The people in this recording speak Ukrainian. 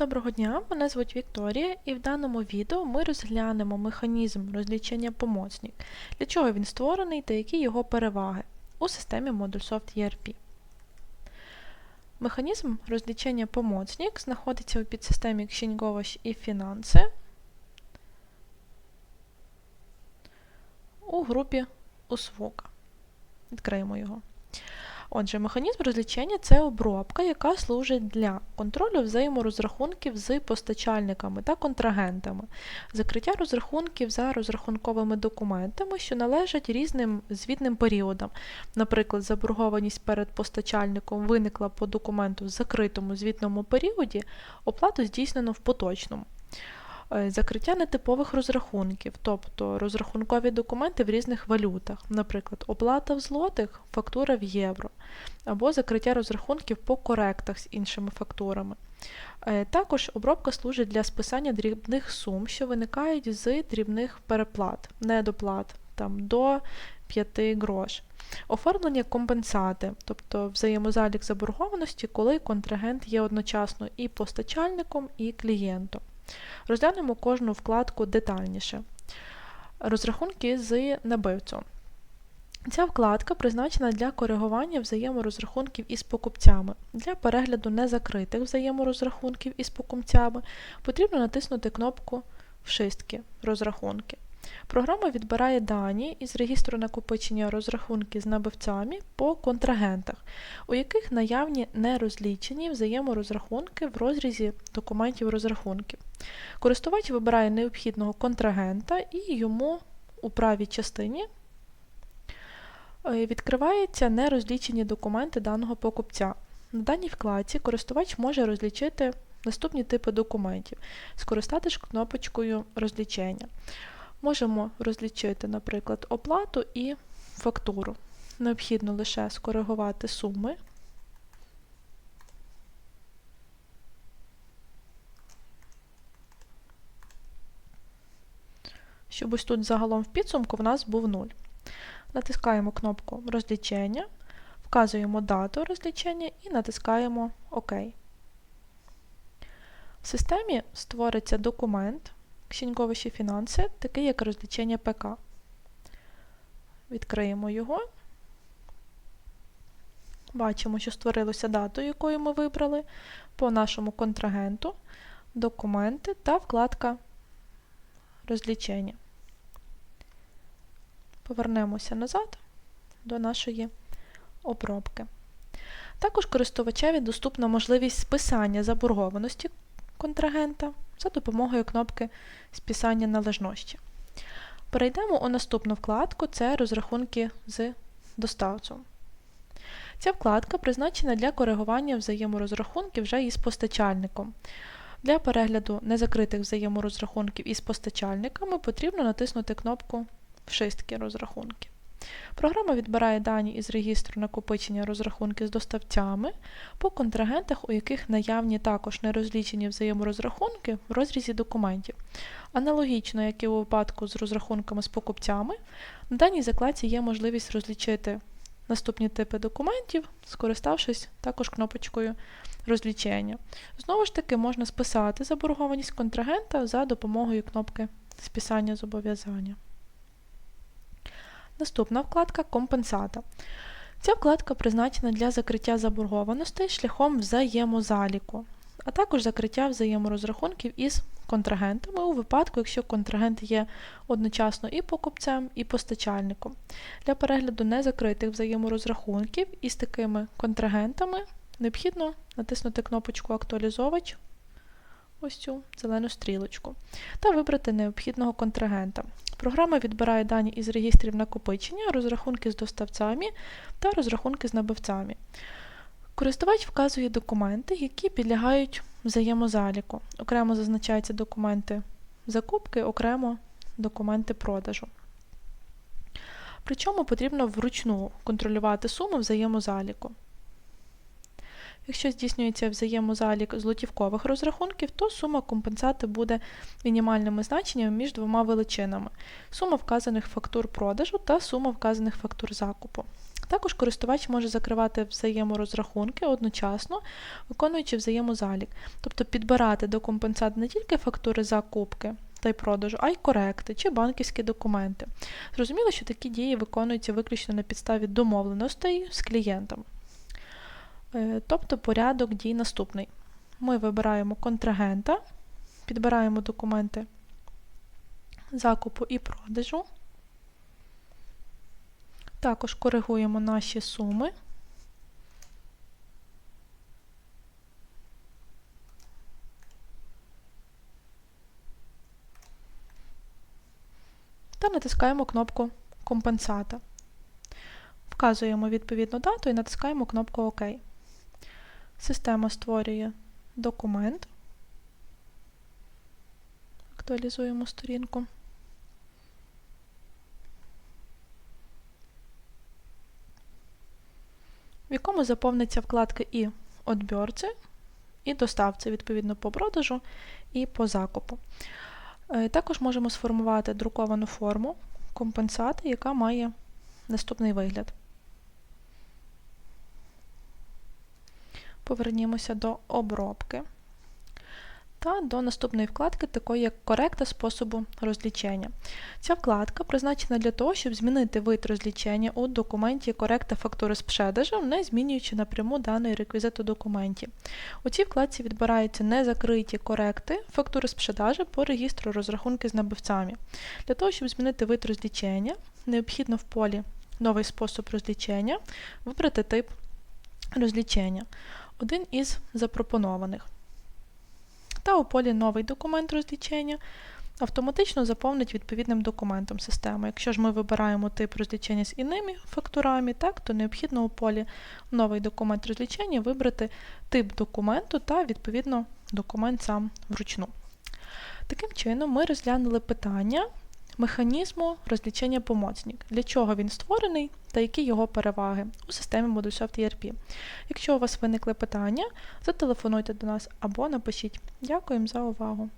Доброго дня, мене звуть Вікторія, і в даному відео ми розглянемо механізм розлічення помічник, для чого він створений та які його переваги у системі Modulsoft ERP. Механізм розлічення помічник знаходиться у підсистемі Księgowość і фінанси у групі Usługa. Відкриємо його. Отже, механізм розлічення це обробка, яка служить для контролю взаєморозрахунків з постачальниками та контрагентами, закриття розрахунків за розрахунковими документами, що належать різним звітним періодам. Наприклад, заборгованість перед постачальником виникла по документу в закритому звітному періоді, оплату здійснено в поточному. Е, Закриття нетипових розрахунків, тобто розрахункові документи в різних валютах, наприклад, оплата в злотих, фактура в євро, або закриття розрахунків по коректах з іншими фактурами. Е, Також обробка служить для списання дрібних сум, що виникають з дрібних переплат, недоплат там, до 5 грош. Оформлення компенсати, тобто взаємозалік заборгованості, коли контрагент є одночасно і постачальником, і клієнтом. Розглянемо кожну вкладку детальніше. Розрахунки з набивцю. Ця вкладка призначена для коригування взаєморозрахунків із покупцями. Для перегляду незакритих взаєморозрахунків із покупцями потрібно натиснути кнопку Вшистки розрахунки. Програма відбирає дані із регістру накопичення розрахунки з набивцями по контрагентах, у яких наявні нерозлічені взаєморозрахунки в розрізі документів розрахунків. Користувач вибирає необхідного контрагента і йому у правій частині е, відкриваються нерозлічені документи даного покупця. На даній вкладці користувач може розлічити наступні типи документів, скористатись кнопочкою розлічення. Можемо розлічити, наприклад, оплату і фактуру. Необхідно лише скоригувати суми. Щоб ось тут загалом в підсумку в нас був 0. Натискаємо кнопку розлічення, вказуємо дату розлічення і натискаємо ОК. В системі створиться документ Księgowość фінанси, такий як розлічення ПК. Відкриємо його. Бачимо, що створилося дату, якою ми вибрали, по нашому контрагенту, документи та вкладка розлічення. Повернемося назад до нашої обробки. Також користувачеві доступна можливість списання заборгованості контрагента за допомогою кнопки списання належності. Перейдемо у наступну вкладку це розрахунки з доставцем. Ця вкладка призначена для коригування взаєморозрахунків вже із постачальником. Для перегляду незакритих взаєморозрахунків із постачальниками потрібно натиснути кнопку Вшистки розрахунки. Програма відбирає дані із регістру накопичення розрахунки з доставцями по контрагентах, у яких наявні також нерозлічені взаєморозрахунки в розрізі документів. Аналогічно, як і у випадку з розрахунками з покупцями, на даній закладці є можливість розлічити наступні типи документів, скориставшись також кнопочкою розлічення. Знову ж таки, можна списати заборгованість контрагента за допомогою кнопки списання зобов'язання. Наступна вкладка компенсата. Ця вкладка призначена для закриття заборгованостей шляхом взаємозаліку, а також закриття взаєморозрахунків із контрагентами у випадку, якщо контрагент є одночасно і покупцем, і постачальником. Для перегляду незакритих взаєморозрахунків із такими контрагентами необхідно натиснути кнопочку Актуалізовувач, ось цю зелену стрілочку, та вибрати необхідного контрагента. Програма відбирає дані із регістрів накопичення, розрахунки з доставцями та розрахунки з набивцями. Користувач вказує документи, які підлягають взаємозаліку. Окремо зазначаються документи закупки, окремо документи продажу. Причому потрібно вручну контролювати суми взаємозаліку. Якщо здійснюється взаємозалік з лутівкових розрахунків, то сума компенсати буде мінімальними значеннями між двома величинами: сума вказаних фактур продажу та сума вказаних фактур закупу. Також користувач може закривати взаєморозрахунки одночасно, виконуючи взаємозалік, тобто підбирати до компенсат не тільки фактури закупки та й продажу, а й коректи чи банківські документи. Зрозуміло, що такі дії виконуються виключно на підставі домовленостей з клієнтом. Е, Тобто порядок дій наступний. Ми вибираємо контрагента, підбираємо документи закупу і продажу. Також коригуємо наші суми. Та натискаємо кнопку компенсата. Вказуємо відповідну дату і натискаємо кнопку ОК. Система створює документ. Актуалізуємо сторінку. в якому заповниться вкладки і «Отбірці», і доставці, відповідно, по продажу і по закупу. Е, Також можемо сформувати друковану форму компенсати, яка має наступний вигляд. Повернімося до обробки та до наступної вкладки, такої як коректа способу розлічення. Ця вкладка призначена для того, щоб змінити вид розлічення у документі коректа фактури з продажем, не змінюючи напряму даний реквізит у документі. У цій вкладці відбираються незакриті коректи фактури з продажу по регістру розрахунки з набивцями. Для того, щоб змінити вид розлічення, необхідно в полі Новий спосіб розлічення вибрати тип розлічення, один із запропонованих та у полі Новий документ розлічення автоматично заповнить відповідним документом системи. Якщо ж ми вибираємо тип розлічення з іними фактурами, так, то необхідно у полі Новий документ розлічення вибрати тип документу та, відповідно, документ сам вручну. Таким чином, ми розглянули питання механізму розлічення помічник, для чого він створений та які його переваги у системі ModulSoft ERP. Якщо у вас виникли питання, зателефонуйте до нас або напишіть. Дякуємо за увагу!